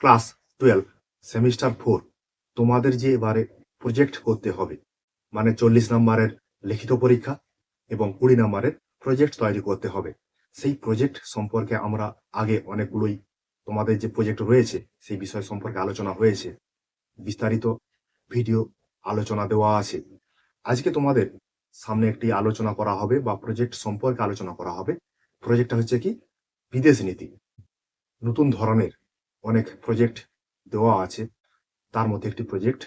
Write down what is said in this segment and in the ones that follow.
Class twelve, semester four, তোমাদের যে এবারে প্রজেক্ট করতে হবে মানে চল্লিশ নম্বরের লিখিত পরীক্ষা এবং কুড়ি নম্বরের প্রজেক্ট তৈরি করতে হবে। সেই প্রজেক্ট সম্পর্কে আমরা আগে অনেকগুলোই তোমাদের যে প্রজেক্ট রয়েছে, সেই বিষয় সম্পর্কে আলোচনা হয়েছে। বিস্তারিত ভিডিও আলোচনা দেওয়া আছে। আজকে তোমাদের সামনে একটি আলোচনা করা হবে বা প্রজেক্ট সম্পর্কে আলোচনা করা হবে। প্রজেক্টটা হচ্ছে কি? বিদেশ নীতি। নতুন ধরনের অনেক প্রজেক্ট দেওয়া আছে। তার মধ্যে একটি প্রজেক্ট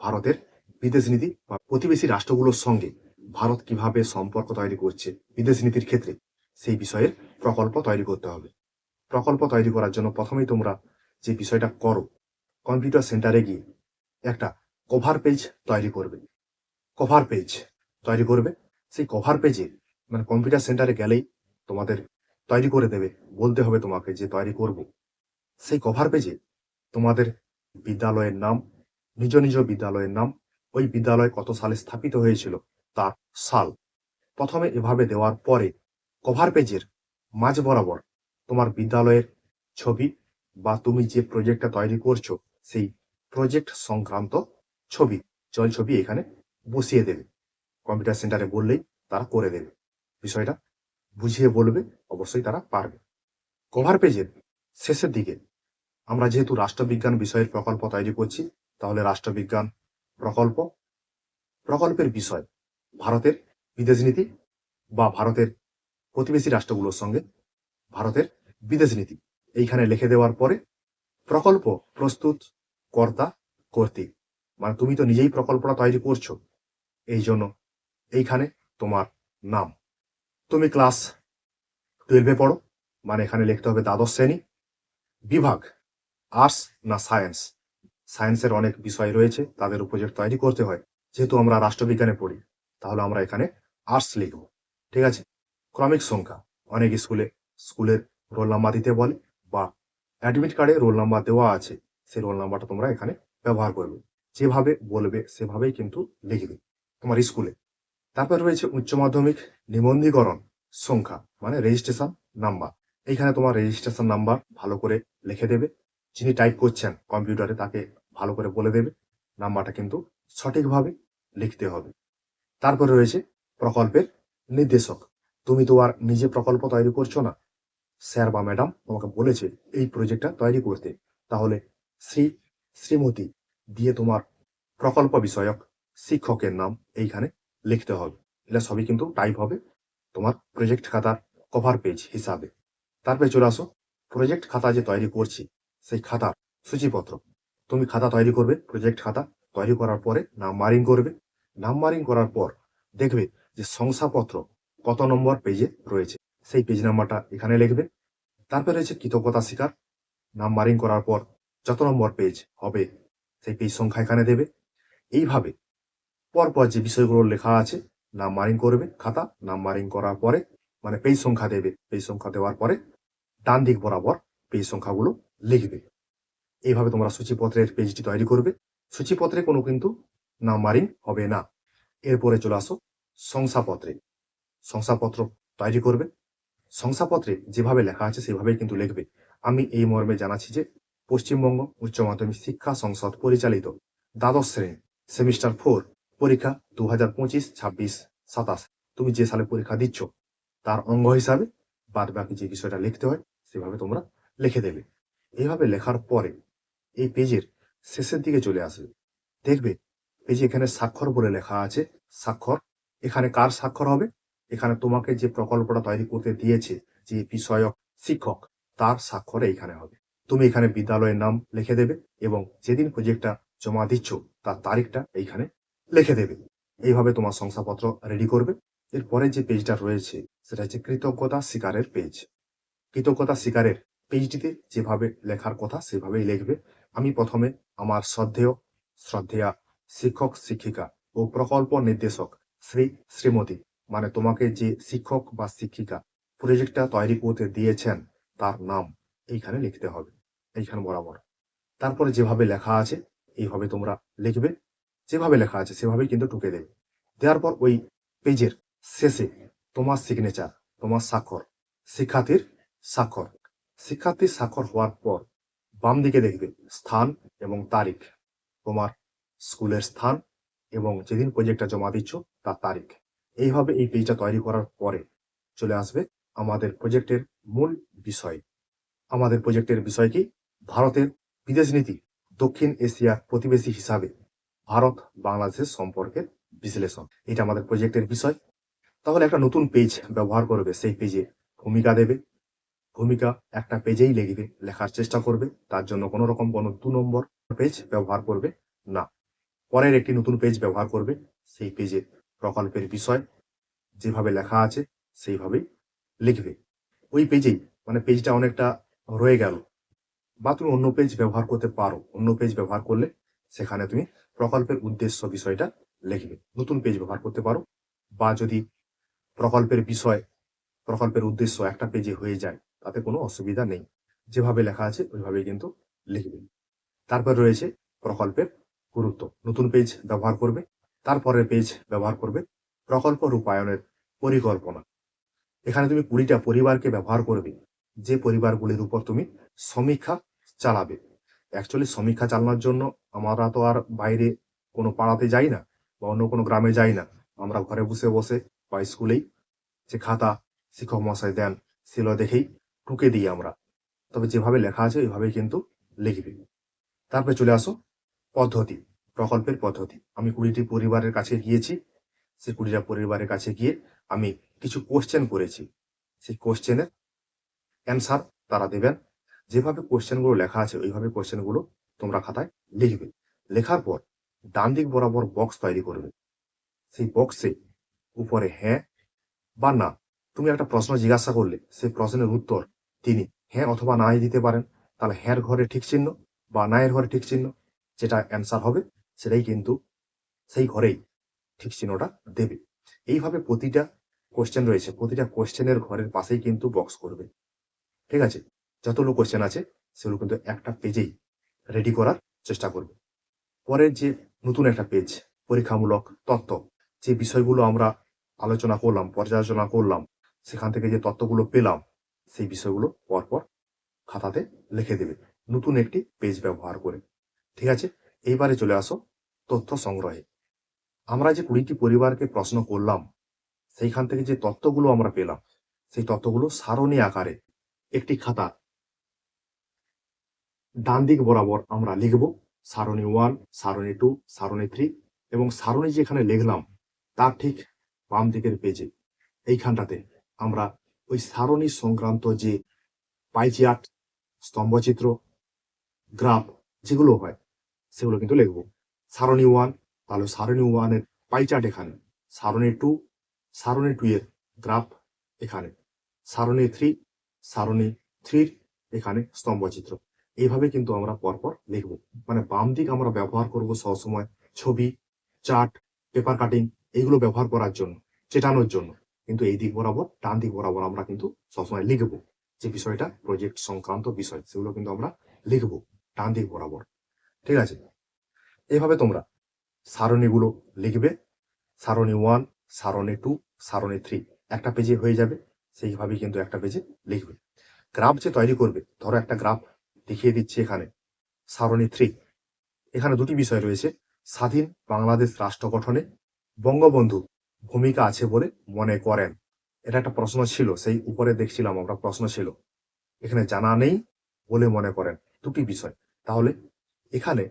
ভারতের বিদেশ নীতি বা প্রতিবেশী রাষ্ট্রগুলোর সঙ্গে ভারত কীভাবে সম্পর্ক তৈরি করছে বিদেশ নীতির ক্ষেত্রে, সেই বিষয়ের প্রকল্প তৈরি করতে হবে। প্রকল্প তৈরি করার জন্য প্রথমেই তোমরা যে বিষয়টা করো কম্পিউটার সেন্টারে গিয়ে একটা কভার পেজ তৈরি করবে। কভার পেজ তৈরি করবে। সেই কভার পেজে মানে কম্পিউটার সেন্টারে গেলেই তোমাদের তৈরি করে দেবে। বলতে হবে তোমাকে যে তৈরি করব। সেই কভার পেজে তোমাদের বিদ্যালয়ের নাম, নিজ নিজ বিদ্যালয়ের নাম, ওই বিদ্যালয় কত সালে স্থাপিত হয়েছিল তার সাল। প্রথমে এভাবে দেওয়ার পরে কভার পেজের মাঝ বরাবর তোমার বিদ্যালয়ের ছবি বা তুমি যে প্রজেক্টটা তৈরি করছ, সেই প্রজেক্ট সংক্রান্ত ছবি, জল ছবি এখানে বসিয়ে দেবে। কম্পিউটার সেন্টারে বললেই তারা করে দেবে। বিষয়টা বুঝিয়ে বলবে, অবশ্যই তারা পারবে। কভার পেজের শেষের দিকে আমরা যেহেতু রাষ্ট্রবিজ্ঞান বিষয়ের প্রকল্প তৈরি করছি, তাহলে রাষ্ট্রবিজ্ঞান প্রকল্প, প্রকল্পের বিষয় ভারতের বিদেশ নীতি বা ভারতের প্রতিবেশী রাষ্ট্রগুলোর সঙ্গে ভারতের বিদেশ নীতি। এইখানে লিখে দেওয়ার পরে প্রকল্প প্রস্তুত কর্তা কর্তৃক। মানে তুমি তো নিজেই প্রকল্পটা তৈরি করছ। এই জন্য এইখানে তোমার নাম। তুমি ক্লাস টুয়েলভে পড়ো মানে এখানে লিখতে হবে দ্বাদশ শ্রেণি। বিভাগ আর্টস না সায়েন্স? সায়েন্সের অনেক বিষয় রয়েছে, তাদের প্রজেক্ট তৈরি করতে হয়। যেহেতু আমরা রাষ্ট্রবিজ্ঞানে পড়ি, তাহলে আমরা এখানে আর্টস লিখব। ঠিক আছে? ক্রমিক সংখ্যা। অনেক স্কুলে, স্কুলের রোল নাম্বার দিতে বলে বা অ্যাডমিট কার্ডে রোল নাম্বার দেওয়া আছে, সেই রোল নাম্বারটা তোমরা এখানে ব্যবহার করবে। যেভাবে বলবে, সেভাবেই কিন্তু লিখবে তোমার স্কুলে। তারপর রয়েছে উচ্চ মাধ্যমিক নিবন্ধীকরণ সংখ্যা মানে রেজিস্ট্রেশন নাম্বার এইখানে তোমার রেজিস্ট্রেশন নাম্বার ভালো করে লিখে দেবে। যিনি টাইপ করছেন কম্পিউটারে তাকে ভালো করে বলে দেবে। নাম্বারটা কিন্তু সঠিকভাবে লিখতে হবে। তারপরে রয়েছে প্রকল্পের নির্দেশক। তুমি তো আর নিজে প্রকল্প তৈরি করছ না। স্যার বা ম্যাডাম তোমাকে বলেছে এই প্রজেক্টটা তৈরি করতে। তাহলে শ্রী শ্রীমতী দিয়ে তোমার প্রকল্প বিষয়ক শিক্ষকের নাম এইখানে লিখতে হবে। এটা সবই কিন্তু টাইপ হবে তোমার প্রজেক্ট খাতার কভার পেজ হিসাবে। তারপরে চলে আসো প্রজেক্ট খাতা যে তৈরি করছি। সেই খাতার সূচিপত্র। তুমি খাতা তৈরি করবে প্রজেক্ট খাতা তৈরি করার পরে নাম্বারিং করবে। নাম্বারিং করার পর দেখবে যে শংসাপত্র কত নম্বর পেজে রয়েছে। সেই পেজ নাম্বারটা এখানে লিখবে। তারপরে রয়েছে কৃতজ্ঞতা স্বীকার। নাম্বারিং করার পর যত নম্বর পেজ হবে, সেই পেজ সংখ্যা এখানে দেবে। এইভাবে পরপর যে বিষয়গুলো লেখা আছে নাম্বারিং করবে, খাতা নাম্বারিং করার পরে মানে পেজ সংখ্যা দেবে। পেজ সংখ্যা দেওয়ার পরে ডান দিক বরাবর পেজ সংখ্যাগুলো লিখবে এইভাবে তোমরা সূচিপত্রের পেজটি তৈরি করবে। সূচিপত্রে কোনো কিন্তু নাম্বারিং হবে না। এরপরে চলে আসো শংসাপত্রে। শংসাপত্র তৈরি করবে। শংসাপত্রে যেভাবে লেখা আছে সেভাবেই কিন্তু লিখবে। আমি এই মর্মে জানাচ্ছি যে পশ্চিমবঙ্গ উচ্চ মাধ্যমিক শিক্ষা সংসদ পরিচালিত দ্বাদশ শ্রেণি, সেমিস্টার ফোর, পরীক্ষা দু হাজার পঁচিশ ছাব্বিশ সাতাশ। তুমি যে সালে পরীক্ষা দিচ্ছ, তার অঙ্গ হিসাবে বাদ বাকি যে বিষয়টা লিখতে হয়, সেভাবে তোমরা লিখে দেবে। এইভাবে লেখার পরে এই পেজের শেষের দিকে চলে আসবে দেখবে পেজে এখানে স্বাক্ষর বলে লেখা আছে, স্বাক্ষর। এখানে কার স্বাক্ষর হবে? এখানে তোমাকে যে প্রকল্পটা তৈরি করতে দিয়েছে, যে বিষয়ক শিক্ষক, তার স্বাক্ষর এইখানে হবে। তুমি এখানে বিদ্যালয়ের নাম লিখে দেবে এবং যেদিন প্রজেক্টটা জমা দিচ্ছ, তার তারিখটা এইখানে লিখে দেবে। এইভাবে তোমার শংসাপত্র রেডি করবে। এরপরে যে পেজটা রয়েছে, সেটা হচ্ছে কৃতজ্ঞতা স্বীকারের পেজ কৃতজ্ঞতা স্বীকারের পেজটিতে যেভাবে লেখার কথা সেভাবেই লিখবে। আমি প্রথমে আমার শ্রদ্ধেয়, শ্রদ্ধেয়া শিক্ষক, শিক্ষিকা ও প্রকল্প নির্দেশক শ্রী শ্রীমতী মানে তোমাকে যে শিক্ষক বা শিক্ষিকা প্রজেক্টটা তৈরি করতে দিয়েছেন তার নাম এইখানে লিখতে হবে, এইখানে বরাবর। তারপরে যেভাবে লেখা আছে এইভাবে তোমরা লিখবে, যেভাবে লেখা আছে সেভাবেই কিন্তু টুকে দেবে। দেওয়ার পর ওই পেজের শেষে তোমার সিগনেচার তোমার স্বাক্ষর, শিক্ষার্থীর স্বাক্ষর। শিক্ষার্থীর স্বাক্ষর হওয়ার পর, বাম দিকে দেখবে স্থান এবং তারিখ। তোমার স্কুলের স্থান এবং যেদিন প্রজেক্টটা জমা দিচ্ছ, তার তারিখ। এইভাবে এই পেজটা তৈরি করার পরে চলে আসবে আমাদের প্রজেক্টের মূল বিষয়। আমাদের প্রজেক্টের বিষয় কি? ভারতের বিদেশ নীতি, দক্ষিণ এশিয়ার প্রতিবেশী হিসাবে ভারত বাংলাদেশের সম্পর্কের বিশ্লেষণ। এটা আমাদের প্রজেক্টের বিষয়। তাহলে একটা নতুন পেজ ব্যবহার করবে, সেই পেজে ভূমিকা দেবে। ভূমিকা একটা পেজেই লিখবে, লেখার চেষ্টা করবে, তার জন্য কোনো রকম কোনো দু নম্বর পেজ ব্যবহার করবে না। পরের একটি নতুন পেজ ব্যবহার করবে, সেই পেজে প্রকল্পের বিষয় যেভাবে লেখা আছে সেইভাবেই লিখবে। ওই পেজেই মানে পেজটা অনেকটা রয়ে গেল। বা তুমি অন্য পেজ ব্যবহার করতে পারো, অন্য পেজ ব্যবহার করলে সেখানে তুমি প্রকল্পের উদ্দেশ্য বিষয়টা লিখবে। নতুন পেজ ব্যবহার করতে পারো, বা যদি প্রকল্পের বিষয়, প্রকল্পের উদ্দেশ্য একটা পেজে হয়ে যায় তাতে কোনো অসুবিধা নেই। যেভাবে লেখা আছে ওইভাবে কিন্তু লিখবে তারপর রয়েছে প্রকল্পের গুরুত্ব। নতুন পেজ ব্যবহার করবে, তারপরের পেজ ব্যবহার করবে প্রকল্প রূপায়ণের পরিকল্পনা। এখানে তুমি কুড়িটা পরিবারকে ব্যবহার করবে। যে পরিবারগুলির উপর তুমি সমীক্ষা চালাবে। অ্যাকচুয়ালি সমীক্ষা চালানোর জন্য আমরা তো আর বাইরে কোনো পাড়াতে যাই না বা অন্য কোনো গ্রামে যাই না। আমরা ঘরে বসে বসে বা স্কুলেই যে খাতা শিক্ষক মহাশয় দেন, সেগুলো দেখেই টুকে দিই আমরা। তবে যেভাবে লেখা আছে, ওইভাবেই কিন্তু লিখবে। তারপরে চলে আসো, পদ্ধতি, প্রকল্পের পদ্ধতি। আমি কুড়িটি পরিবারের কাছে গিয়েছি। সে কুড়িটা পরিবারের কাছে গিয়ে আমি কিছু কোশ্চেন করেছি। সেই কোশ্চেনের অ্যান্সার তারা দেবেন। যেভাবে কোশ্চেনগুলো লেখা আছে, ওইভাবে কোশ্চেনগুলো তোমরা খাতায় লিখবে। লেখার পর ডান দিক বরাবর বক্স তৈরি করবে। সেই বক্সে উপরে হ্যাঁ বা না, তুমি একটা প্রশ্ন জিজ্ঞাসা করলে, সেই প্রশ্নের উত্তর তিনি হ্যাঁ অথবা নাই দিতে পারেন। তাহলে হ্যাঁর ঘরে ঠিক চিহ্ন বা নায়ের ঘরে ঠিক চিহ্ন, যেটা অ্যান্সার হবে, সেটাই কিন্তু সেই ঘরেই ঠিক চিহ্নটা দেবে। এইভাবে প্রতিটা কোশ্চেন রয়েছে, প্রতিটা কোশ্চেনের ঘরের পাশেই কিন্তু বক্স করবে। ঠিক আছে? যতগুলো কোশ্চেন আছে, সেগুলো কিন্তু একটা পেজেই রেডি করার চেষ্টা করবে। পরের যে নতুন একটা পেজ পরীক্ষামূলক তত্ত্ব, যে বিষয়গুলো আমরা আলোচনা করলাম, পর্যালোচনা করলাম, সেখান থেকে যে তত্ত্বগুলো পেলাম সেই বিষয়গুলো পরপর খাতাতে লিখে দেবে। নতুন একটি পেজ ব্যবহার করে। ঠিক আছে? এইবারে চলে আসো তথ্য সংগ্রহে। আমরা যে কুড়িটি পরিবারকে প্রশ্ন করলাম, সেইখান থেকে যে তথ্যগুলো আমরা পেলাম, সেই তথ্যগুলো সারণী আকারে একটি খাতা ডান দিক বরাবর আমরা লিখব সারণী ওয়ান, সারণী টু, সারণী থ্রি এবং সারণী যেখানে লিখলাম, তার ঠিক বাম দিকের পেজে এইখানটাতে আমরা ওই সারণী সংক্রান্ত যে পাইচিয়াট স্তম্ভচিত্র, গ্রাফ যেগুলো হয়, সেগুলো কিন্তু লিখব। সারণী ওয়ান তাহলে সারণী ওয়ানের পাইচার্ট এখানে। সারণী টু সারণী টু এর গ্রাফ এখানে। সারণী থ্রি সারণী থ্রির এখানে স্তম্ভচিত্র। এইভাবে কিন্তু আমরা পরপর লিখব। মানে বাম দিক আমরা ব্যবহার করব সবসময় ছবি চার্ট পেপার কাটিং এগুলো ব্যবহার করার জন্য, চেটানোর জন্য। কিন্তু এই দিক বরাবর, ডান দিক বরাবর আমরা কিন্তু সবসময় লিখব যে বিষয়টা প্রজেক্ট সংক্রান্ত বিষয়, সেগুলো কিন্তু আমরা লিখব ডান দিক বরাবর। ঠিক আছে? এইভাবে তোমরা সারণীগুলো লিখবে। সারণী ওয়ান সারণী টু সারণী থ্রি একটা পেজে হয়ে যাবে, সেইভাবেই কিন্তু একটা পেজে লিখবে। গ্রাফ যে তৈরি করবে, ধরো একটা গ্রাফ দেখিয়ে দিচ্ছে এখানে। সারণী থ্রি এখানে দুটি বিষয় রয়েছে। স্বাধীন বাংলাদেশ রাষ্ট্র গঠনে বঙ্গবন্ধু ভূমিকা আছে বলে মনে করেন। এটা একটা প্রশ্ন ছিল, সেই উপরে দেখছিলাম আমরা, প্রশ্ন ছিল। এখানে জানা নেই বলে মনে করেন। দুটি বিষয়। তাহলে এখানে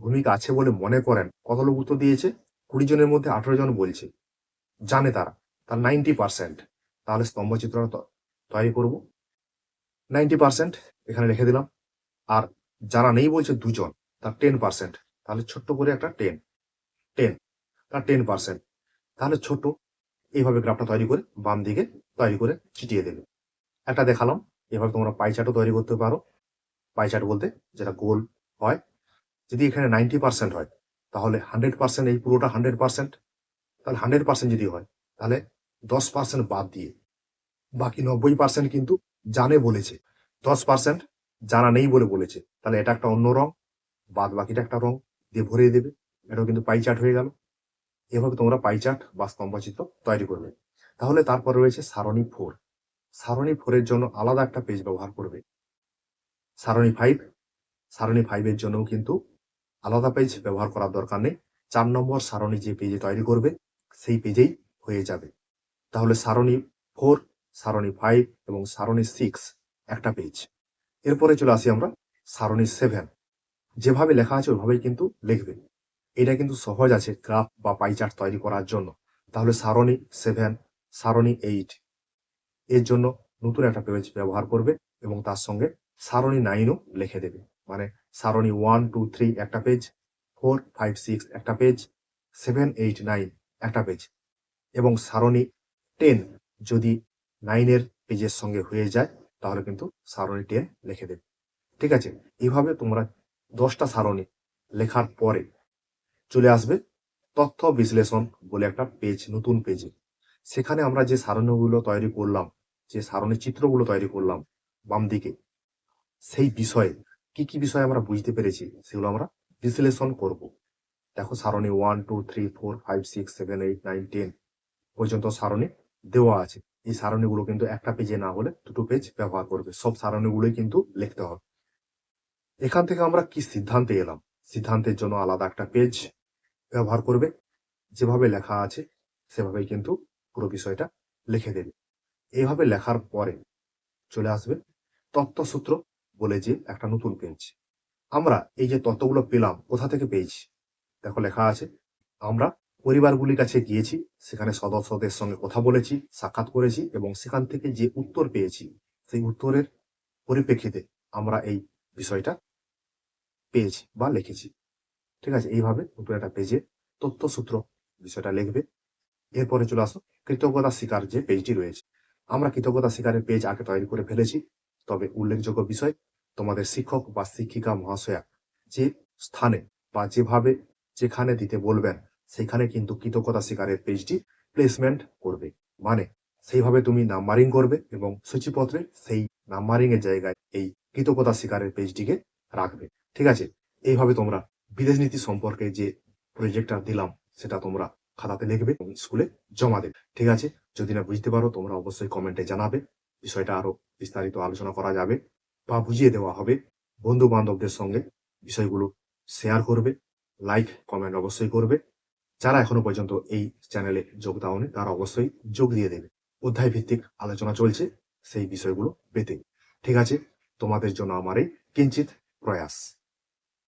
ভূমিকা আছে বলে মনে করেন, কত লোক উত্তর দিয়েছে? কুড়ি জনের মধ্যে আঠারো জন বলছে। জানে তারা। তার নাইনটি পার্সেন্ট। তাহলে স্তম্ভচিত্রটা তৈরি করব। নাইনটি পার্সেন্ট এখানে লিখে দিলাম। আর যারা নেই বলছে দুজন, তার টেন পার্সেন্ট। তাহলে ছোট্ট করে একটা টেন। টেন। তার টেন পার্সেন্ট। তাহলে ছোট এইভাবে গ্রাফটা তৈরি করে বাম দিকে তৈরি করে চিটিয়ে দেবে। একটা দেখালাম, এভাবে তোমরা পাইচার্টও তৈরি করতে পারো। পাইচার্ট বলতে যেটা গোল হয়, যদি এখানে নাইনটি পার্সেন্ট হয়, তাহলে হান্ড্রেড পার্সেন্ট এই পুরোটা হান্ড্রেড পার্সেন্ট তাহলে হান্ড্রেড পার্সেন্ট যদি হয়, তাহলে দশ পার্সেন্ট বাদ দিয়ে, বাকি নব্বই পার্সেন্ট কিন্তু জানে বলেছে। দশ পার্সেন্ট জানা নেই বলে বলেছে, তাহলে এটা একটা অন্য রং বাদ বাকিটা একটা রং দিয়ে ভরিয়ে দেবে। এটাও কিন্তু পাই হয়ে গেল। এভাবে তোমরা পাই চার্ট বা স্তম্ভচিত্র তৈরি করবে। তাহলে তারপর রয়েছে সারণী ফোর সারণী ফোরের জন্য আলাদা একটা পেজ ব্যবহার করবে। সারণী ফাইভ সারণী ফাইভের জন্যও কিন্তু আলাদা পেজ ব্যবহার করার দরকার নেই। চার নম্বর সারণী যে পেজে তৈরি করবে, সেই পেজেই হয়ে যাবে। তাহলে সারণী ফোর সারণী ফাইভ এবং সারণী সিক্স একটা পেজ এরপরে চলে আসি আমরা সারণী সেভেন যেভাবে লেখা আছে ওইভাবেই কিন্তু লিখবে। এটা কিন্তু সহজ আছে গ্রাফ বা পাই চার্ট তৈরি করার জন্য। তাহলে সারণী সেভেন সারণী এইট এর জন্য নতুন একটা পেজ ব্যবহার করবে এবং তার সঙ্গে সারণী নাইনও লিখে দেবে। মানে সারণী ওয়ান টু থ্রি একটা পেজ ফোর ফাইভ সিক্স একটা পেজ সেভেন এইট নাইন একটা পেজ এবং সারণী টেন যদি নাইনের পেজের সঙ্গে হয়ে যায়, তাহলে কিন্তু সারণী টেন লিখে দেবে। ঠিক আছে? এইভাবে তোমরা দশটা সারণী লেখার পরে চলে আসবে। তথ্য বিশ্লেষণ বলে একটা পেজ নতুন পেজে সেখানে আমরা যে সারণীগুলো তৈরি করলাম, যে সারণী চিত্রগুলো তৈরি করলাম বাম দিকে, সেই বিষয়ে কি কি বিষয় আমরা বুঝতে পেরেছি, সেগুলো আমরা বিশ্লেষণ করব। দেখো সারণী one two three four five six seven eight nine ten পর্যন্ত সারণী দেওয়া আছে। এই সারণীগুলো কিন্তু একটা পেজে না হলে দুটো পেজ ব্যবহার করবে। সব সারণীগুলোই কিন্তু লিখতে হবে। এখান থেকে আমরা কি সিদ্ধান্তে এলাম? সিদ্ধান্তের জন্য আলাদা একটা পেজ ব্যবহার করবে। যেভাবে লেখা আছে, সেভাবেই কিন্তু পুরো বিষয়টা লিখে দেবে। এইভাবে লেখার পরে চলে আসবে তত্ত্বসূত্র বলে যে একটা নতুন পেজ আমরা এই যে তত্ত্বগুলো পেলাম, কোথা থেকে পেয়েছি? দেখো লেখা আছে, আমরা পরিবারগুলির কাছে গিয়েছি, সেখানে সদস্যদের সঙ্গে কথা বলেছি, সাক্ষাৎ করেছি এবং সেখান থেকে যে উত্তর পেয়েছি, সেই উত্তরের পরিপ্রেক্ষিতে আমরা এই বিষয়টা পেয়েছি বা লিখেছি। ঠিক আছে? এইভাবে নতুন একটা পেজে তথ্যসূত্র বিষয়টা লিখবে। এরপরে চলে আসো, কৃতজ্ঞতা শিকার যে পেজটি রয়েছে। আমরা কৃতজ্ঞতা শিকারের পেজ আগে তৈরি করে ফেলেছি, তবে উল্লেখযোগ্য বিষয়, তোমাদের শিক্ষক বা শিক্ষিকা মহাশয়া যে স্থানে বা যেভাবে যেখানে দিতে বলবেন, সেখানে কিন্তু কৃতজ্ঞতা শিকারের পেজটি প্লেসমেন্ট করবে। মানে সেইভাবে তুমি নাম্বারিং করবে এবং সূচিপত্রে সেই নাম্বারিং এর জায়গায় এই কৃতজ্ঞতা শিকারের পেজটিকে রাখবে। ঠিক আছে? এইভাবে তোমরা বিদেশ নীতি সম্পর্কে যে প্রজেক্টটা দিলাম, সেটা তোমরা খাতাতে লিখবে এবং স্কুলে জমা দেবে। ঠিক আছে? যদি না বুঝতে পারো, তোমরা অবশ্যই কমেন্টে জানাবে। বিষয়টা আরও বিস্তারিত আলোচনা করা যাবে বা বুঝিয়ে দেওয়া হবে। বন্ধু বান্ধবদের সঙ্গে বিষয়গুলো শেয়ার করবে লাইক কমেন্ট অবশ্যই করবে। যারা এখনও পর্যন্ত এই চ্যানেলে যোগ দাওনি, তারা অবশ্যই যোগ দিয়ে দেবে। অধ্যায় ভিত্তিক আলোচনা চলছে, সেই বিষয়গুলো পেতে। ঠিক আছে? তোমাদের জন্য আমার এই কিঞ্চিত প্রয়াস।